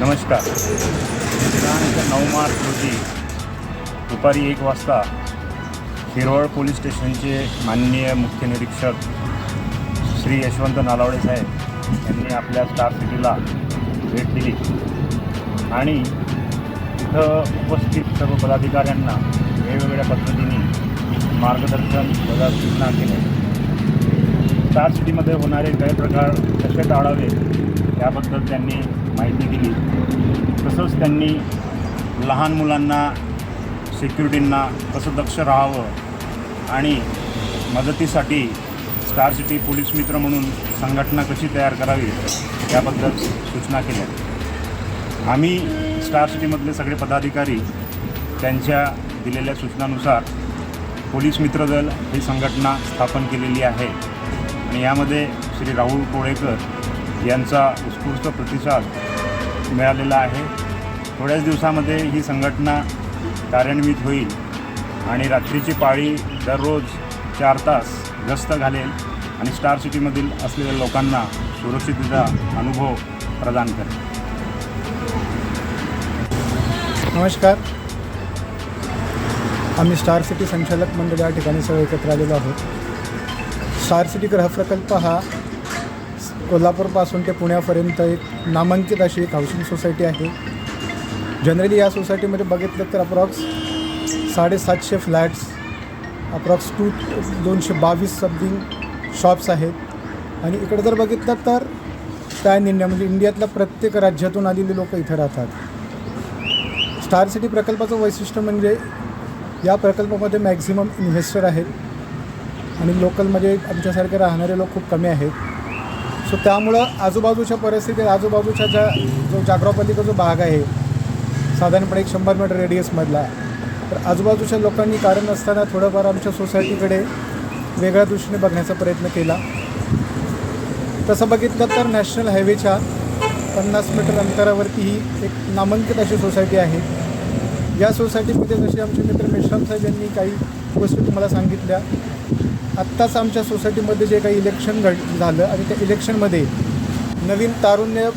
नमस्कार. दिनांक नऊ मार्च रोजी दुपारी एक वाजता शिरवळ पोलीस स्टेशनचे माननीय मुख्य निरीक्षक श्री यशवंत नालावडे साहेब यांनी आपल्या स्टार सिटीला भेट दिली. आणि तिथं उपस्थित सर्व पदाधिकाऱ्यांना वेगवेगळ्या पद्धतीने मार्गदर्शन वजा सूचना केल्या. स्टार सिटीमध्ये होणारे गैरप्रकार कसे टाळावे याबद्दल त्यांनी माहिती दिली. तसंच त्यांनी लहान मुलांना सिक्युरिटींना कसं दक्ष राहावं आणि मदतीसाठी स्टार सिटी पोलीस मित्र म्हणून संघटना कशी तयार करावी याबद्दल सूचना केल्या. आम्ही स्टार सिटीमधले सगळे पदाधिकारी त्यांच्या दिलेल्या सूचनानुसार पोलीस मित्रदल ही संघटना स्थापन केलेली आहे. आणि यामध्ये श्री राहुल कोळेकर यांचा उत्स्फूर्त प्रतिसाद मिळालेला आहे. थोड्याच दिवसामध्ये ही संघटना कार्यान्वित होईल आणि रात्रीची पाळी दररोज चार तास गस्त घालेल आणि स्टार सिटीमधील असलेल्या लोकांना सुरक्षिततेचा अनुभव प्रदान करेल. नमस्कार. आम्ही स्टार सिटी संचालक मंडळ या ठिकाणी सर्व एकत्र आलेलो आहोत. स्टार सिटी गृहप्रकल्प हा कोल्हापूरपासून ते पुण्यापर्यंत एक नामांकित अशी एक हाऊसिंग सोसायटी आहे. जनरली या सोसायटीमध्ये बघितलं तर अप्रॉक्स साडेसातशे फ्लॅट्स अप्रॉक्स टू दोनशे बावीस समथिंग शॉप्स आहेत. आणि इकडे जर बघितलं तर पॅन इंडिया म्हणजे इंडियातल्या प्रत्येक राज्यातून आलेली लोक इथे राहतात. स्टार सिटी प्रकल्पाचं वैशिष्ट्य म्हणजे या प्रकल्पामध्ये मॅक्झिमम इन्व्हेस्टर आहेत. आणि लोकलमध्ये आमच्यासारखे राहणारे लोक खूप कमी आहेत. सो त्यामुळं आजूबाजूच्या परिस्थितीत आजूबाजूच्या ज्या जो जागरापल्लीचा जो भाग आहे साधारणपणे एक शंभर मीटर रेडियसमधला तर आजूबाजूच्या लोकांनी कारण असताना थोडंफार आमच्या सोसायटीकडे वेगळ्या दृष्टीने बघण्याचा प्रयत्न केला. तसं बघितलं तर नॅशनल हायवेच्या पन्नास मीटर अंतरावरती ही एक नामांकित अशी सोसायटी आहे. या सोसायटीमध्ये जसे आमचे मित्र मेश्राम साहेब यांनी काही गोष्टी तुम्हाला सांगितल्या आत्ताच आमच्या सोसायटीमध्ये जे काही इलेक्शन घड झालं आणि त्या इलेक्शनमध्ये नवीन तारुण्य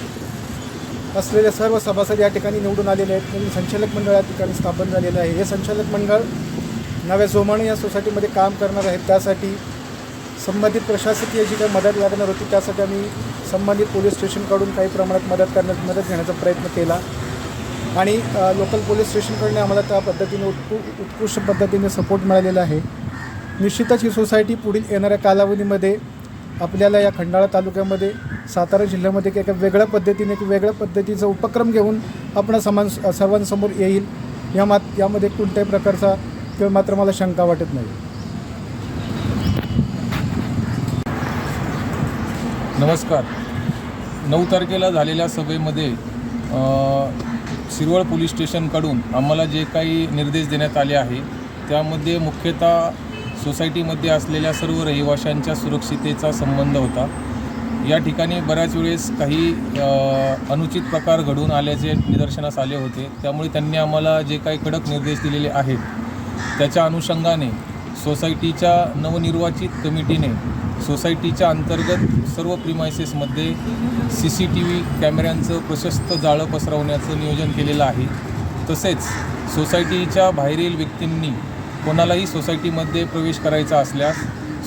असलेले सर्व सभासद या ठिकाणी निवडून आलेले आहेत. नवीन संचालक मंडळ या ठिकाणी स्थापन झालेलं आहे. हे संचालक मंडळ नव्या जोमाने या सोसायटीमध्ये काम करणार आहेत. त्यासाठी संबंधित प्रशासकीय जी काही मदत लागणार होती त्यासाठी आम्ही संबंधित पोलीस स्टेशनकडून काही प्रमाणात मदत करण्यात मदत घेण्याचा प्रयत्न केला. आणि लोकल पोलीस स्टेशनकडून आम्हाला त्या पद्धतीने उत्कृ उत्कृष्ट पद्धतीने सपोर्ट मिळालेला आहे. निश्चितच ही सोसायटी पुढील येणाऱ्या कालावधीमध्ये आपल्याला या खंडाळा तालुक्यामध्ये सातारा जिल्ह्यामध्ये एक एका वेगळ्या पद्धतीने एक वेगळ्या पद्धतीचा उपक्रम घेऊन आपण समान सर्वांसमोर येईल. या मात यामध्ये कोणत्याही प्रकारचा किंवा मात्र मला शंका वाटत नाही. नमस्कार. नऊ तारखेला झालेल्या सभेमध्ये शिरवळ पोलीस स्टेशनकडून आम्हाला जे काही निर्देश देण्यात आले आहे त्यामध्ये मुख्यतः सोसायटीमध्ये असलेल्या सर्व रहिवाशांच्या सुरक्षितेचा संबंध होता. या ठिकाणी बऱ्याच वेळेस काही अनुचित प्रकार घडून आल्याचे निदर्शनास आले होते. त्यामुळे त्यांनी आम्हाला जे काही कडक निर्देश दिलेले आहेत त्याच्या अनुषंगाने सोसायटीच्या नवनिर्वाचित कमिटीने सोसायटीच्या अंतर्गत सर्व प्रिमायसेसमध्ये सी सी टी व्ही कॅमेऱ्यांचं प्रशस्त जाळं पसरवण्याचं नियोजन केलेलं आहे. तसेच सोसायटीच्या बाहेरील व्यक्तींनी कोणालाही सोसायटीमध्ये प्रवेश करायचा असल्यास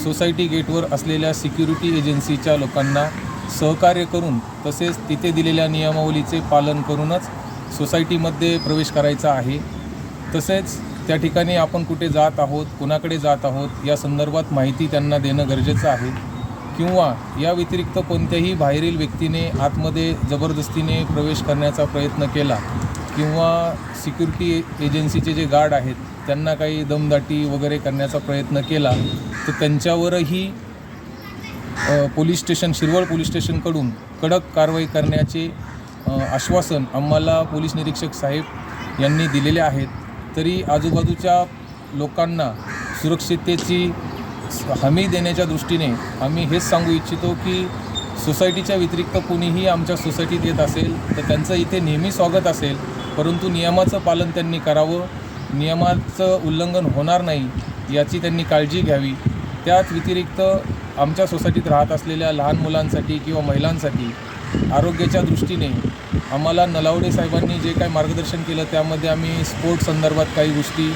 सोसायटी गेटवर असलेल्या सिक्युरिटी एजन्सीच्या लोकांना सहकार्य करून तसेच तिथे दिलेल्या नियमावलीचे पालन करूनच सोसायटीमध्ये प्रवेश करायचा आहे. तसेच त्या ठिकाणी आपण कुठे जात आहोत कुणाकडे जात आहोत या संदर्भात माहिती त्यांना देणं गरजेचं आहे. किंवा या व्यतिरिक्त कोणत्याही बाहेरील व्यक्तीने आतमध्ये जबरदस्तीने प्रवेश करण्याचा प्रयत्न केला किंवा सिक्युरिटी एजन्सीचे जे गार्ड आहेत त्यांना काही दमदाटी वगैरे करण्याचा प्रयत्न केला तर त्यांच्यावरही पोलीस स्टेशन शिरवळ पोलीस स्टेशनकडून कडक कारवाई करण्याचे आश्वासन आम्हाला पोलीस निरीक्षक साहेब यांनी दिलेले आहेत. तरी आजूबाजूच्या लोकांना सुरक्षिततेची हमी देण्याच्या दृष्टीने आम्ही हेच सांगू इच्छितो की सोसायटीच्या व्यतिरिक्त कोणीही आमच्या सोसायटीत येत असेल तर त्यांचं इथे नेहमी स्वागत असेल. परंतु नियमाचं पालन त्यांनी करावं नियमाचं उल्लंघन होणार नाही याची त्यांनी काळजी घ्यावी. त्याच व्यतिरिक्त आमच्या सोसायटीत राहत असलेल्या लहान मुलांसाठी किंवा महिलांसाठी आरोग्याच्या दृष्टीने आम्हाला नलावडे साहेबांनी जे काही मार्गदर्शन केलं त्यामध्ये आम्ही स्पोर्ट संदर्भात काही गोष्टी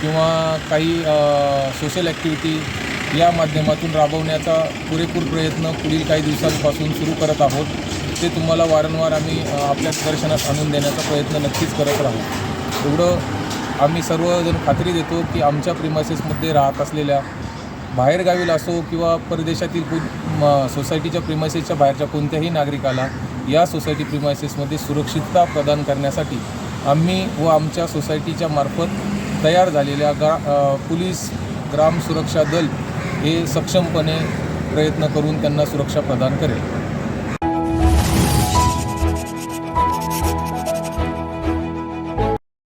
किंवा काही सोशल ॲक्टिव्हिटी या माध्यमातून राबवण्याचा पुरेपूर प्रयत्न पुढील काही दिवसांपासून सुरू करत आहोत. ते तुम्हाला वारंवार आम्ही आपल्या दर्शनात आणून देण्याचा प्रयत्न नक्कीच करत राहू. एवढं आम्ही सर्वजण खात्री देतो की आमच्या प्रिमायसेसमध्ये राहत असलेल्या बाहेरगावील असो किंवा परदेशातील कोण म- सोसायटीच्या प्रिमायसेसच्या बाहेरच्या कोणत्याही नागरिकाला या सोसायटी प्रिमायसेसमध्ये सुरक्षितता प्रदान करण्यासाठी आम्ही व आमच्या सोसायटीच्या मार्फत तयार झालेल्या ग्रा पोलीस ग्राम सुरक्षा दल हे सक्षमपणे प्रयत्न करून त्यांना सुरक्षा प्रदान करेल.